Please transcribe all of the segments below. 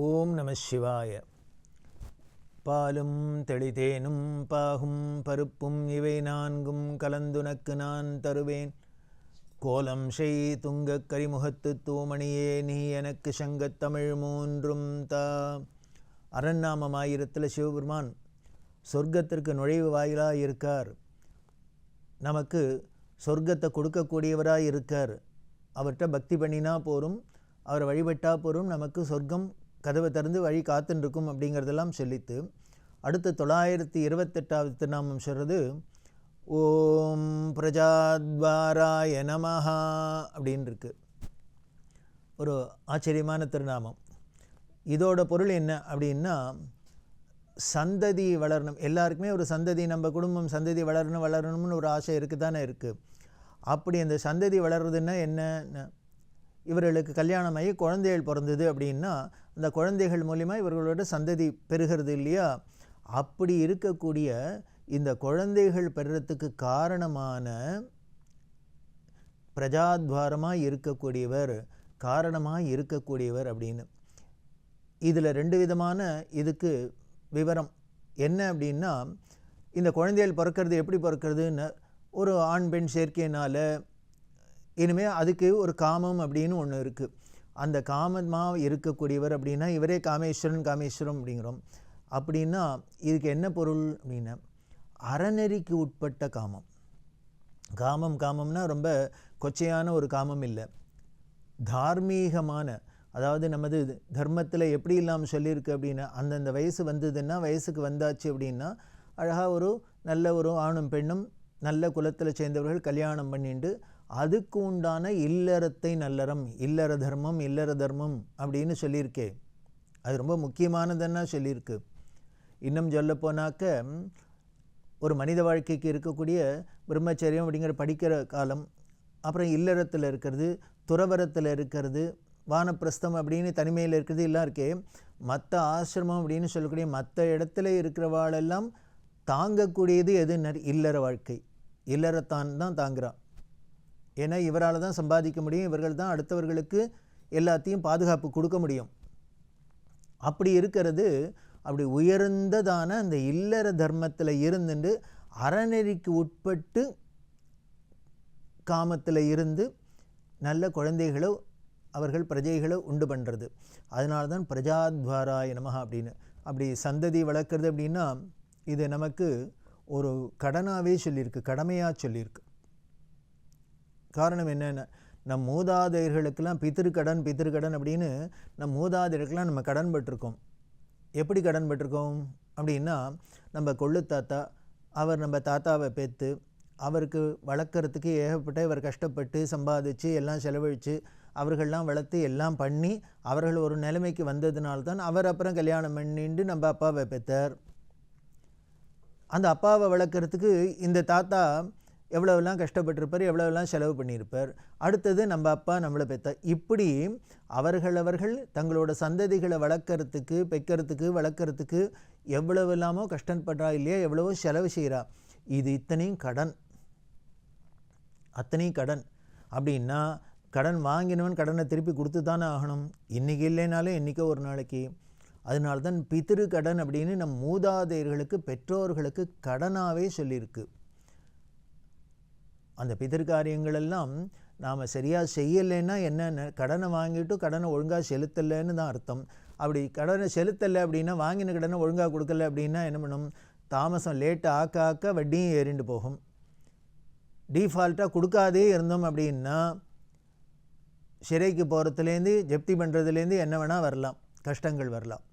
ஓம் நம சிவாய. பாலும் தெளிதேனும் பாகும் பருப்பும் இவை நான்கும் கலந்துனக்கு நான் தருவேன். கோலம் செய் துங்க கரிமுகத்து தூமணியே நீ எனக்கு சங்கத் தமிழ் மூன்றும் தா. அரண்நாமமாயிரத்தில் சிவபெருமான் சொர்க்கத்திற்கு நுழைவு வாயிலாக இருக்கார். நமக்கு சொர்க்கத்தை கொடுக்கக்கூடியவராக இருக்கார். அவர்கிட்ட பக்தி பண்ணினா போரும் அவரை வழிபட்டா போரும் நமக்கு சொர்க்கம் கதவை திறந்து வழி காத்துருக்கும் அப்படிங்கிறதெல்லாம் சொல்லித்து அடுத்து தொள்ளாயிரத்தி இருபத்தெட்டாவது திருநாமம் சொல்கிறது ஓம் பிரஜாத்வாராய நமஹா அப்படின்னு இருக்கு ஒரு ஆச்சரியமான திருநாமம். இதோட பொருள் என்ன அப்படின்னா சந்ததி வளரணும். எல்லாருக்குமே ஒரு சந்ததி நம்ம குடும்பம் சந்ததி வளரணும் வளரணும்னு ஒரு ஆசை இருக்குது தானே இருக்குது அப்படி அந்த சந்ததி வளர்றதுன்னா என்ன இவர்களுக்கு கல்யாணமாகி குழந்தைகள் பிறந்தது அப்படின்னா அந்த குழந்தைகள் மூலிமா இவர்களோட சந்ததி பெருகிறது இல்லையா? அப்படி இருக்கக்கூடிய இந்த குழந்தைகள் பெறுறதுக்கு காரணமான பிரஜாத்வாரமாக இருக்கக்கூடியவர் காரணமாக இருக்கக்கூடியவர் அப்படின்னு. இதில் ரெண்டு விதமான இதுக்கு விவரம் என்ன அப்படின்னா இந்த குழந்தைகள் பிறக்கிறது எப்படி பிறக்கிறதுன்னு ஒரு ஆண் பெண் சேர்க்கையினால் இனிமேல் அதுக்கு ஒரு காமம் அப்படின்னு ஒன்று இருக்குது அந்த காமமாக இருக்கக்கூடியவர் அப்படின்னா இவரே காமேஸ்வரன் காமேஸ்வரம் அப்படிங்கிறோம். அப்படின்னா இதுக்கு என்ன பொருள் அப்படின்னா அறநெறிக்கு உட்பட்ட காமம். காமம் காமம்னா ரொம்ப கொச்சையான ஒரு காமம் இல்லை. தார்மீகமான அதாவது நமது தர்மத்தில் எப்படி இல்லாமல் சொல்லியிருக்கு அப்படின்னா அந்தந்த வயசு வந்ததுன்னா வயசுக்கு வந்தாச்சு அப்படின்னா அழகாக ஒரு நல்ல ஒரு ஆணும் பெண்ணும் நல்ல குலத்தில் சேர்ந்தவர்கள் கல்யாணம் பண்ணிட்டு அதுக்கு உண்டான இல்லறத்தை நல்லறம் இல்லற தர்மம் இல்லற தர்மம் அப்படின்னு சொல்லியிருக்கே. அது ரொம்ப முக்கியமானதுன்னா சொல்லியிருக்கு. இன்னும் சொல்லப்போனாக்க ஒரு மனித வாழ்க்கைக்கு இருக்கக்கூடிய பிரம்மச்சரியம் அப்படிங்கிற படிக்கிற காலம் அப்புறம் இல்லறத்தில் இருக்கிறது துறவரத்தில் இருக்கிறது வானப்பிரஸ்தம் அப்படின்னு தனிமையில் இருக்கிறது எல்லாம் இருக்கே. மற்ற ஆசிரமம் அப்படின்னு சொல்லக்கூடிய மற்ற இடத்துல இருக்கிறவாளெல்லாம் தாங்கக்கூடியது எது இல்லற வாழ்க்கை. இல்லறத்தான் தான் தாங்குறான் ஏன்னா இவரால் தான் சம்பாதிக்க முடியும் இவர்கள் தான் அடுத்தவர்களுக்கு எல்லாத்தையும் பாதுகாப்பு கொடுக்க முடியும். அப்படி இருக்கிறது அப்படி உயர்ந்ததான அந்த இல்லற தர்மத்தில் இருந்துட்டு அறநெறிக்கு உட்பட்டு காமத்தில் இருந்து நல்ல குழந்தைகளோ அவர்கள் பிரஜைகளை உண்டு பண்ணுறது அதனால தான் பிரஜாத்வாராய நமகா அப்படின்னு. அப்படி சந்ததி வளர்க்குறது அப்படின்னா இது நமக்கு ஒரு கடனாகவே சொல்லியிருக்கு கடமையாக சொல்லியிருக்கு. காரணம் என்னென்ன? நம் மூதாதையர்களுக்கெல்லாம் பித்திருக்கடன் பித்திருக்கடன் அப்படின்னு நம் மூதாதையர்களுக்கெல்லாம் நம்ம கடன் பட்டிருக்கோம் எப்படி கடன் பட்டிருக்கோம் அப்படின்னா நம்ம கொள்ளு தாத்தா அவர் நம்ம தாத்தாவை பெற்று அவருக்கு வளர்க்குறதுக்கு ஏகப்பட்ட இவர் கஷ்டப்பட்டு சம்பாதிச்சு எல்லாம் செலவழித்து அவர்கள்லாம் வளர்த்து எல்லாம் பண்ணி அவர்கள் ஒரு நிலைமைக்கு வந்ததுனால்தான் அவர் அப்புறம் கல்யாணம் பண்ணிட்டு நம்ம அப்பாவை பெற்றார் அந்த அப்பாவை வளர்க்குறதுக்கு இந்த தாத்தா எவ்வளோவெல்லாம் கஷ்டப்பட்டிருப்பார் எவ்வளோவெல்லாம் செலவு பண்ணியிருப்பார். அடுத்தது நம்ம அப்பா நம்மளை பெற்ற இப்படி அவர்கள் அவர்கள் தங்களோட சந்ததிகளை வளர்க்குறதுக்கு பெக்கிறதுக்கு வளர்க்குறதுக்கு எவ்வளவு இல்லாமோ கஷ்டப்படுறா இல்லையா எவ்வளவோ செலவு செய்கிறா இது இத்தனையும் கடன். அத்தனையும் கடன். அப்படின்னா கடன் வாங்கினவன் கடனை திருப்பி கொடுத்து தானே ஆகணும். இன்றைக்கி இல்லைனாலும் என்றைக்கோ ஒரு நாளைக்கு. அதனால்தான் பித்திரு கடன் அப்படின்னு நம் மூதாதையர்களுக்கு பெற்றோர்களுக்கு கடனாகவே சொல்லியிருக்கு. அந்த பிதிர்காரியங்களெல்லாம் நாம் சரியாக செய்யலைன்னா என்னென்ன கடனை வாங்கிட்டு கடனை ஒழுங்காக செலுத்தலைன்னு தான் அர்த்தம். அப்படி கடனை செலுத்தலை அப்படின்னா வாங்கின கடனை ஒழுங்காக கொடுக்கல அப்படின்னா என்ன பண்ணும்? தாமசம் லேட்டு ஆக்க ஆக்க வட்டியும் ஏறிண்டு போகும். டீஃபால்ட்டாக கொடுக்காதே இருந்தோம் அப்படின்னா சிறைக்கு போகிறதுலேருந்து ஜப்தி பண்ணுறதுலேருந்து என்ன வேணால் வரலாம். கஷ்டங்கள் வரலாம்.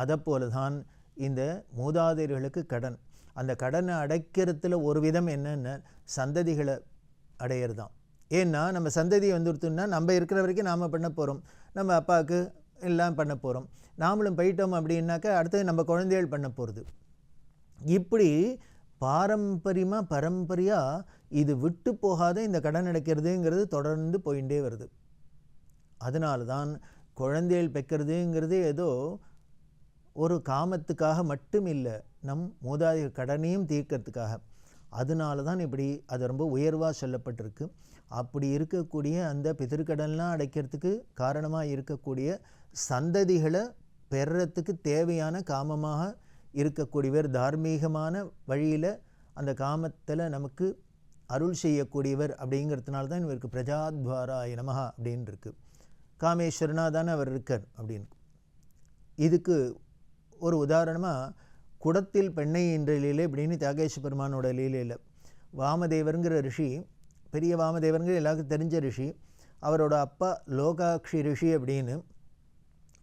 அதை போல தான் இந்த மூதாதையர்களுக்கு கடன். அந்த கடனை அடைக்கிறதுல ஒரு விதம் என்னென்ன சந்ததிகளை அடையிறது தான் ஏன்னா நம்ம சந்ததி வந்துடுத்துன்னா நம்ம இருக்கிற வரைக்கும் நாம் பண்ண போகிறோம் நம்ம அப்பாவுக்கு எல்லாம் பண்ண போகிறோம் நாமளும் போயிட்டோம் அப்படின்னாக்கா அடுத்தது நம்ம குழந்தைகள் பண்ண போகிறது இப்படி பாரம்பரியமாக பரம்பரையாக இது விட்டு போகாத இந்த கடன் அடைக்கிறதுங்கிறது தொடர்ந்து போயிட்டே வருது. அதனால தான் குழந்தைகள் பெக்கிறதுங்கிறது ஏதோ ஒரு காமத்துக்காக மட்டும் இல்லை நம் மூதாதையர் கடனையும் தீர்க்கறதுக்காக. அதனால தான் இப்படி அது ரொம்ப உயர்வாக சொல்லப்பட்டிருக்கு. அப்படி இருக்கக்கூடிய அந்த பிதிருக்கடன்லாம் அடைக்கிறதுக்கு காரணமாக இருக்கக்கூடிய சந்ததிகளை பெறத்துக்கு தேவையான காமமாக இருக்கக்கூடியவர் தார்மீகமான வழியில் அந்த காமத்தில் நமக்கு அருள் செய்யக்கூடியவர் அப்படிங்கிறதுனால தான் இவருக்கு பிரஜாத்வாராய நமகா அப்படின்னு இருக்கு காமேஸ்வரனா தானே அவர் இருக்கார் அப்படின்னு. இதுக்கு ஒரு உதாரணமாக குடத்தில் பெண்ணை என்ற லீலை இப்படின்னு தியாகேஷ பெருமானோட லீலையில். வாமதேவருங்கிற ரிஷி பெரிய வாமதேவருங்கிற எல்லாருக்கும் தெரிஞ்ச ரிஷி அவரோட அப்பா லோகாட்சி ரிஷி அப்படின்னு.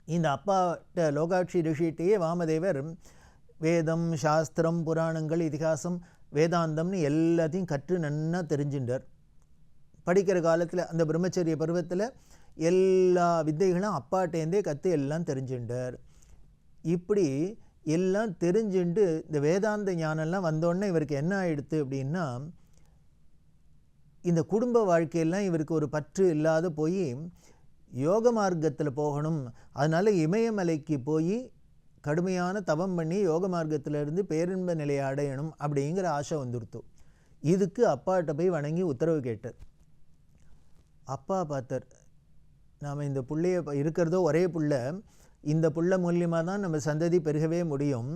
இந்த அப்பாட்ட லோகாட்சி ரிஷிகிட்டேயே வாமதேவர் வேதம் சாஸ்திரம் புராணங்கள் இதிகாசம் வேதாந்தம்னு எல்லாத்தையும் கற்று நன்னா தெரிஞ்சுட்டார். படிக்கிற காலத்தில் அந்த பிரம்மச்சரிய பருவத்தில் எல்லா வித்தைகளும் அப்பாட்டேந்தே கற்று எல்லாம் தெரிஞ்சுட்டார். இப்படி எல்லாம் தெரிஞ்சுண்டு இந்த வேதாந்த ஞானம்லாம் வந்தோடனே இவருக்கு என்ன ஆயிடுத்து அப்படின்னா இந்த குடும்ப வாழ்க்கையெல்லாம் இவருக்கு ஒரு பற்று இல்லாத போய் யோக மார்க்கத்தில் போகணும். அதனால் இமயமலைக்கு போய் கடுமையான தவம் பண்ணி யோக மார்க்கத்திலிருந்து பேரின்ப நிலையை அடையணும் அப்படிங்கிற ஆசை வந்துடுத்து. இதுக்கு அப்பாட்ட போய் வணங்கி உத்தரவு கேட்டார். அப்பா பார்த்தார் நாம் இந்த பிள்ளைய இருக்கிறதோ ஒரே பிள்ளை இந்த புள்ள மூலியமாக தான் நம்ம சந்ததி பெருகவே முடியும்.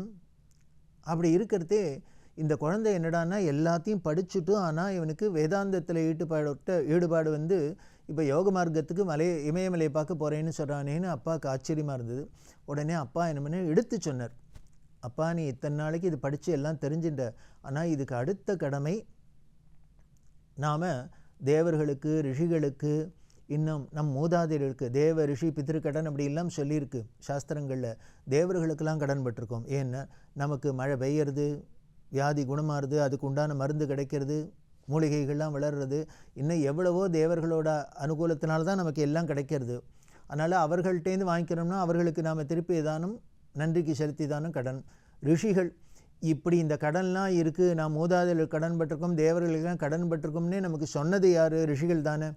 அப்படி இருக்கிறதே இந்த குழந்தை என்னடான்னா எல்லாத்தையும் படிச்சுட்டும் ஆனால் இவனுக்கு வேதாந்தத்தில் ஈடுபாடு ஈடுபாடு வந்து இப்போ யோக மார்க்கத்துக்கு மலை இமயமலையை பார்க்க போகிறேன்னு சொல்கிறானேன்னு அப்பாவுக்கு ஆச்சரியமாக இருந்தது. உடனே அப்பா என்ன பண்ண எடுத்து சொன்னார். அப்பா நீ இத்தனை நாளைக்கு இது படித்து எல்லாம் தெரிஞ்சுட்ட. ஆனால் இதுக்கு அடுத்த கடமை நாம் தேவர்களுக்கு ரிஷிகளுக்கு இன்னும் நம் மூதாதையர்களுக்கு தேவ ரிஷி பித்திருக்கடன் அப்படி எல்லாம் சொல்லியிருக்கு சாஸ்திரங்களில். தேவர்களுக்கெல்லாம் கடன் பட்டிருக்கோம். ஏன்னா நமக்கு மழை பெய்யறது வியாதி குணமாறுது அதுக்கு உண்டான மருந்து கிடைக்கிறது மூலிகைகள்லாம் வளர்றது. இன்னும் எவ்வளவோ தேவர்களோட அனுகூலத்தினால தான் நமக்கு எல்லாம் கிடைக்கிறது. அதனால் அவர்கள்ட்டேருந்து வாங்கிக்கிறோம்னா அவர்களுக்கு நாம் திருப்பி ஏதானும் நன்றிக்கு செலுத்தி தானும் கடன். ரிஷிகள் இப்படி இந்த கடன்லாம் இருக்குது நான் மூதாதையர்கள் கடன் பட்டிருக்கோம் தேவர்களுக்கெல்லாம் கடன் பட்டிருக்கோம்னே நமக்கு சொன்னது யார்? ரிஷிகள் தானே.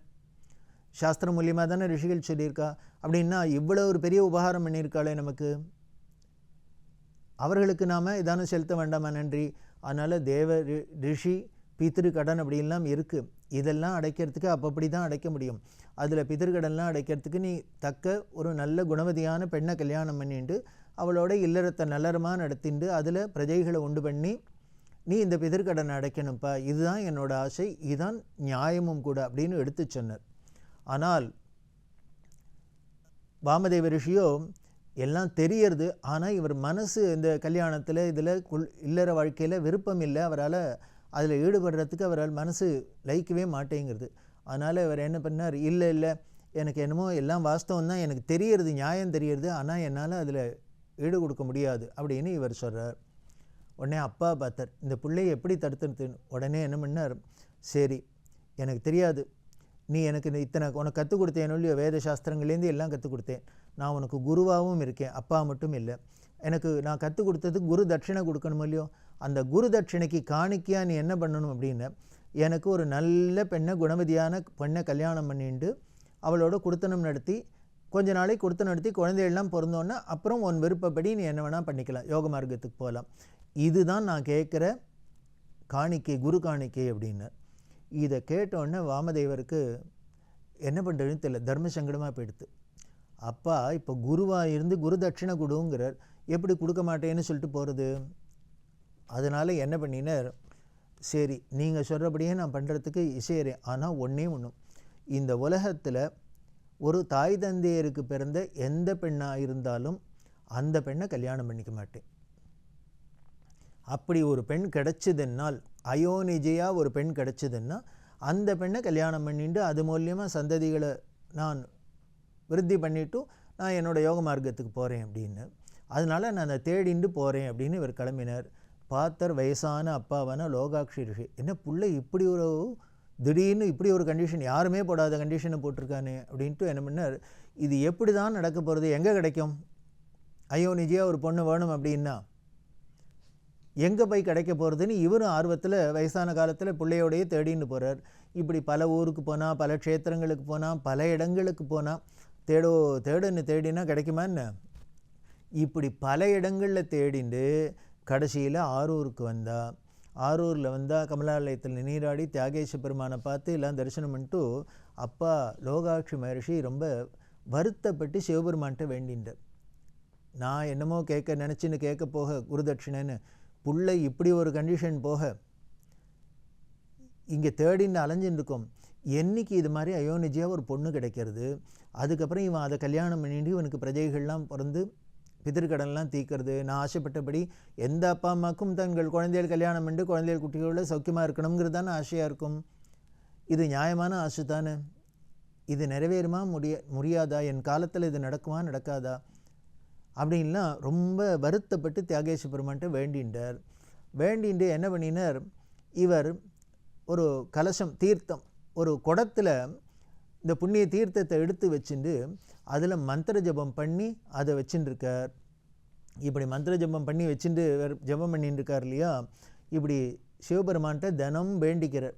சாஸ்திரம் மூலியமாக தானே ரிஷிகள் சொல்லியிருக்கா? அப்படின்னா இவ்வளோ ஒரு பெரிய உபகாரம் பண்ணியிருக்காளே நமக்கு. அவர்களுக்கு நாம் இதானும் செலுத்த வேண்டாமா? நன்றி. அதனால் தேவ ரி- ரிஷி பித்திருக்கடன் அப்படின்லாம் இருக்குது இதெல்லாம் அடைக்கிறதுக்கு அப்பப்படி தான் அடைக்க முடியும். அதில் பிதிர்கடன்லாம் அடைக்கிறதுக்கு நீ தக்க ஒரு நல்ல குணவதியான பெண்ணை கல்யாணம் பண்ணிட்டு அவளோட இல்லறத்தை நல்லறமாக நடத்திண்டு அதில் பிரஜைகளை உண்டு பண்ணி நீ இந்த பிதிர்கடனை அடைக்கணும்ப்பா. இதுதான் என்னோட ஆசை. இதுதான் நியாயமும் கூட அப்படின்னு எடுத்து சொன்னார். ஆனால் வாமதேவ ரிஷியோ எல்லாம் தெரியறது ஆனால் இவர் மனசு இந்த கல்யாணத்தில் இதில் குள் இல்லற வாழ்க்கையில் விருப்பம் இல்லை அவரால் அதில் ஈடுபடுறதுக்கு அவரால் மனசு லைக்கவே மாட்டேங்கிறது. அதனால் இவர் என்ன பண்ணார் இல்லை இல்லை எனக்கு என்னமோ எல்லாம் வாஸ்தவம் தான் எனக்கு தெரியறது நியாயம் தெரியறது ஆனால் என்னால் அதில் ஈடு கொடுக்க முடியாது அப்படின்னு இவர் சொல்கிறார் உடனே அப்பா பார்த்தார் இந்த பிள்ளையை எப்படி தடுத்துன்னு உடனே என்ன பண்ணார் சரி எனக்கு தெரியாது நீ எனக்கு இந்த இத்தனை உனக்கு கற்றுக் கொடுத்தேன் இல்லையோ வேத சாஸ்திரங்கள்லேருந்து எல்லாம் கற்றுக் கொடுத்தேன். நான் உனக்கு குருவாகவும் இருக்கேன் அப்பா மட்டும் இல்லை. எனக்கு நான் கற்றுக் கொடுத்ததுக்கு குரு தட்சிணை கொடுக்கணும் இல்லையோ? அந்த குரு தட்சிணைக்கு காணிக்கையாக நீ என்ன பண்ணணும் அப்படின்னு எனக்கு ஒரு நல்ல பெண்ணை குணமதியான பெண்ணை கல்யாணம் பண்ணிட்டு அவளோட குடுத்தனம் நடத்தி கொஞ்ச நாளைக்கு கொடுத்து நடத்தி குழந்தைகள்லாம் பிறந்தோன்னே அப்புறம் உன் விருப்பப்படி நீ என்ன வேணால் பண்ணிக்கலாம். யோக மார்க்கத்துக்கு போகலாம். இதுதான் நான் கேட்குற காணிக்கை குரு காணிக்கை அப்படின்னு. இதை கேட்டோடனே வாமதேவருக்கு என்ன பண்ணுறதுன்னு தெரியல தர்ம சங்கடமாக போயிடுது அப்பா இப்போ குருவாக இருந்து குரு தட்சிணை கொடுங்கிறார். எப்படி கொடுக்க மாட்டேன்னு சொல்லிட்டு போகிறது அதனால் என்ன பண்ணினார்? சரி நீங்கள் சொல்கிறபடியே நான் பண்ணுறதுக்கு இசையறேன் ஆனால் ஒன்றே ஒன்றும் இந்த உலகத்தில் ஒரு தாய் தந்தையருக்கு பிறந்த எந்த பெண்ணாக இருந்தாலும் அந்த பெண்ணை கல்யாணம் பண்ணிக்க மாட்டேன். அப்படி ஒரு பெண் கிடைச்சதுன்னால் அயோனிஜையாக ஒரு பெண் கிடச்சிதுன்னா அந்த பெண்ணை கல்யாணம் பண்ணிட்டு அது மூலியமாக சந்ததிகளை நான் விருத்தி பண்ணிவிட்டும் நான் என்னோடய யோக மார்க்கத்துக்கு போகிறேன் அப்படின்னு. அதனால் நான் அதை தேடிண்டு போகிறேன் அப்படின்னு இவர் கிளம்பினார். பார்த்தர் வயசான அப்பாவான லோகாட்சி ரிஷி. என்ன பிள்ளை இப்படி ஒரு திடீர்னு இப்படி ஒரு கண்டிஷன் யாருமே போடாத கண்டிஷனை போட்டிருக்கானே அப்படின்ட்டு என்ன பண்ணார். இது எப்படி தான் நடக்க போகிறது எங்கே கிடைக்கும்? ஐயோ நிஜியாக ஒரு பொண்ணு வேணும் அப்படின்னா எங்கே போய் கிடைக்க போகிறதுன்னு இவரும் ஆர்வத்தில் வயசான காலத்தில் பிள்ளையோடையே தேடின்னு போகிறார் இப்படி பல ஊருக்கு போனால் பல க்ஷேத்திரங்களுக்கு போனால் பல இடங்களுக்கு போனால் தேடோ தேடுன்னு தேடினா கிடைக்குமா என்ன? இப்படி பல இடங்களில் தேடிண்டு கடைசியில் ஆரூருக்கு வந்தா ஆரூரில் வந்தால் கமலாலயத்தில் நீராடி தியாகேஷ பெருமானை பார்த்து எல்லாம் தரிசனம் பண்ணிட்டு அப்பா லோகாட்சி மகர்ஷி ரொம்ப வருத்தப்பட்டு சிவபெருமான்கிட்ட வேண்டின்றார். நான் என்னமோ கேட்க நினச்சின்னு கேட்க போக குருதட்சிணன்னு புள்ளை இப்படி ஒரு கண்டிஷன் போக இங்கே தேடின்னு அலைஞ்சுன்னு இருக்கும் என்னைக்கு இது மாதிரி அயோனிஜியாக ஒரு பொண்ணு கிடைக்கிறது அதுக்கப்புறம் இவன் அதை கல்யாணம் பண்ணிட்டு இவனுக்கு பிரஜைகள்லாம் பிறந்து பிதிர்கடன்லாம் தீர்க்கறது. நான் ஆசைப்பட்டபடி எந்த அப்பா அம்மாக்கும் தங்கள் குழந்தைகள் கல்யாணம் பண்ணி குழந்தைகள் குட்டிகளோட சௌக்கியமாக இருக்கணுங்கிறது தானே ஆசையாக இருக்கும். இது நியாயமான ஆசை தானே? இது நிறைவேறுமா முடிய முடியாதா? என் காலத்தில் இது நடக்குமா? நடக்காதா? அப்படின்லாம் ரொம்ப வருத்தப்பட்டு தியாகேஷ பெருமான்ட்ட வேண்டின்றார். வேண்டிண்டு என்ன பண்ணினார்? இவர் ஒரு கலசம் தீர்த்தம் ஒரு குடத்தில் இந்த புண்ணிய தீர்த்தத்தை எடுத்து வச்சுட்டு அதில் மந்திர ஜபம் பண்ணி அதை வச்சுட்டுருக்கார் இப்படி மந்திர ஜபம் பண்ணி வச்சுட்டு இவர் ஜபம் பண்ணிட்டு இருக்கார் இல்லையா? இப்படி சிவபெருமான்கிட்ட தினம் வேண்டிக்கிறார்.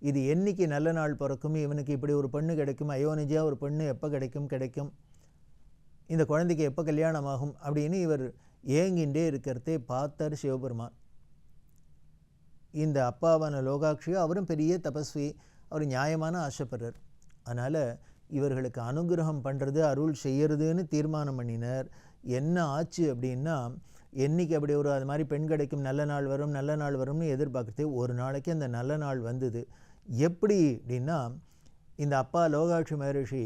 இது என்னைக்கு நல்ல நாள் பிறக்கும் இவனுக்கு இப்படி ஒரு பெண்ணு கிடைக்கும்? அயோனிஜியாக ஒரு பெண்ணு எப்போ கிடைக்கும்? கிடைக்கும். இந்த குழந்தைக்கு எப்போ கல்யாணம் ஆகும் அப்படின்னு இவர் ஏங்கின்றே இருக்கிறதே பார்த்தார் சிவபெருமான். இந்த அப்பாவான லோகாட்சியோ அவரும் பெரிய தபஸ்வி அவர் நியாயமான ஆசைப்படுறார். அதனால் இவர்களுக்கு அனுகிரகம் பண்ணுறது அருள் செய்யறதுன்னு தீர்மானம் பண்ணினார். என்ன ஆச்சு அப்படின்னா என்னைக்கு அப்படி ஒரு அது மாதிரி பெண் கிடைக்கும் நல்ல நாள் வரும் நல்ல நாள் வரும்னு எதிர்பார்க்குறது ஒரு நாளைக்கு அந்த நல்ல நாள் வந்தது. எப்படி அப்படின்னா இந்த அப்பா லோகாட்சி மகரிஷி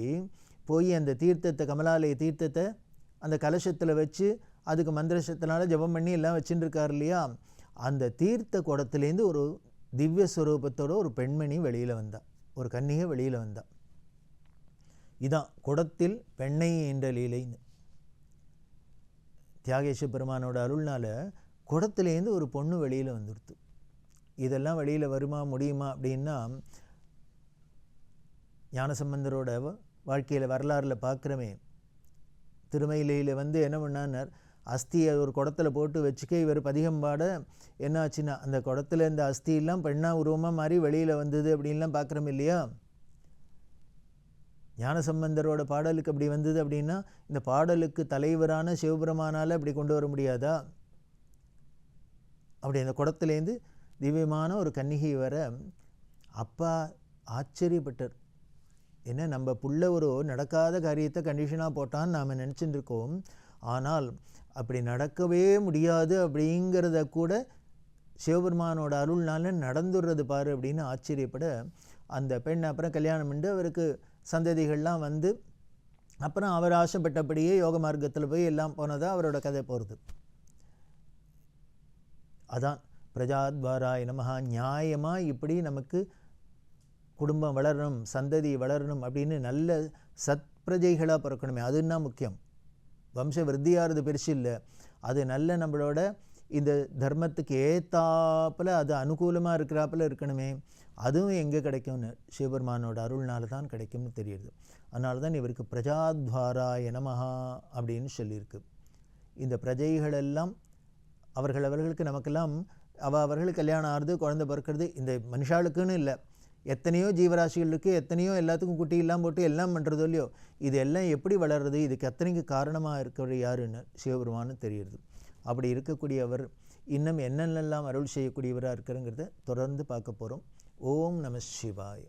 போய் அந்த தீர்த்தத்தை கமலாலய தீர்த்தத்தை அந்த கலசத்தில் வச்சு அதுக்கு மந்திரசத்தினால ஜெபம் பண்ணி எல்லாம் வச்சுட்டு இருக்கார் இல்லையா? அந்த தீர்த்த குடத்துலேருந்து ஒரு திவ்ய ஸ்வரூபத்தோட ஒரு பெண்மணி வெளியில் வந்தா. ஒரு கன்னிகை வெளியில் வந்தா. இதான் குடத்தில் பெண்ணை என்ற லீலைன்னு. தியாகேஷ பெருமானோட அருள்னால குடத்துலேருந்து ஒரு பொண்ணு வெளியில் வந்துடுத்து இதெல்லாம் வெளியில் வருமா முடியுமா அப்படின்னா ஞானசம்பந்தரோட வாழ்க்கையில் வரலாறில் பார்க்குறமே திருமயிலையில் வந்து என்ன பண்ணார் அஸ்தியை ஒரு குடத்தில் போட்டு வச்சுக்க இவர் பதிகம் பாட என்ன ஆச்சுன்னா அந்த குடத்தில் இந்த அஸ்தியெல்லாம் பெண்ணா உருவமாக மாறி வெளியில் வந்தது அப்படின்லாம் பார்க்குறோம் இல்லையா? ஞானசம்பந்தரோட பாடலுக்கு அப்படி வந்தது அப்படின்னா இந்த பாடலுக்கு தலைவரான சிவபெருமானால் அப்படி கொண்டு வர முடியாதா? அப்படி அந்த குடத்துலேருந்து திவ்யமான ஒரு கன்னிகை வர அப்பா ஆச்சரியப்பட்டார். என்ன நம்ம புள்ள ஒரு நடக்காத காரியத்தை கண்டிஷனாக போட்டான்னு நாம் நினச்சிட்டு இருக்கோம் ஆனால் அப்படி நடக்கவே முடியாது அப்படிங்கிறத கூட சிவபெருமானோட அருள்னால நடந்துடுறது பாரு அப்படின்னு ஆச்சரியப்பட அந்த பெண் அப்புறம் கல்யாணம் பண்ணி அவருக்கு சந்ததிகள்லாம் வந்து அப்புறம் அவர் ஆசைப்பட்டபடியே யோக மார்க்கத்தில் போய் எல்லாம் போனதாக அவரோட கதை போகிறது அதான் பிரஜாத்வாராய நமகா நியாயமாக இப்படி நமக்கு குடும்பம் வளரணும் சந்ததி வளரணும் அப்படின்னு நல்ல சத்பிரஜைகளாக பிறக்கணுமே. அதுன்னா முக்கியம்? வம்ச விருத்தியாகிறது பெருசு இல்லை. அது நல்ல நம்மளோட இந்த தர்மத்துக்கு ஏத்தாப்பில் அது அனுகூலமாக இருக்கிறாப்புல இருக்கணுமே. அதுவும் எங்கே கிடைக்கும்னு? சிவபெருமானோட அருள்னால தான் கிடைக்கும்னு தெரியுது. அதனால தான் இவருக்கு பிரஜாத்வாராய நமஹா அப்படின்னு சொல்லியிருக்கு. இந்த பிரஜைகளெல்லாம் அவர்கள் அவர்களுக்கு நமக்கெல்லாம் அவ அவர்களுக்கு கல்யாணம் ஆறுது குழந்தை பிறக்கிறது இந்த மனுஷாளுக்குன்னு இல்லை. எத்தனையோ ஜீவராசிகளுக்கு எத்தனையோ எல்லாத்துக்கும் குட்டி எல்லாம் போட்டு எல்லாம் பண்ணுறதோ இல்லையோ இது எல்லாம் எப்படி வளர்றது இதுக்கு எத்தனைக்கு காரணமாக இருக்கிற யாருன்னு சிவபெருமான்னு தெரியுது. அப்படி இருக்கக்கூடியவர் இன்னும் என்னென்னலாம் அருள் செய்யக்கூடியவராக இருக்கிறங்கிறத தொடர்ந்து பார்க்க போகிறோம் ஓம் நம சிவாய.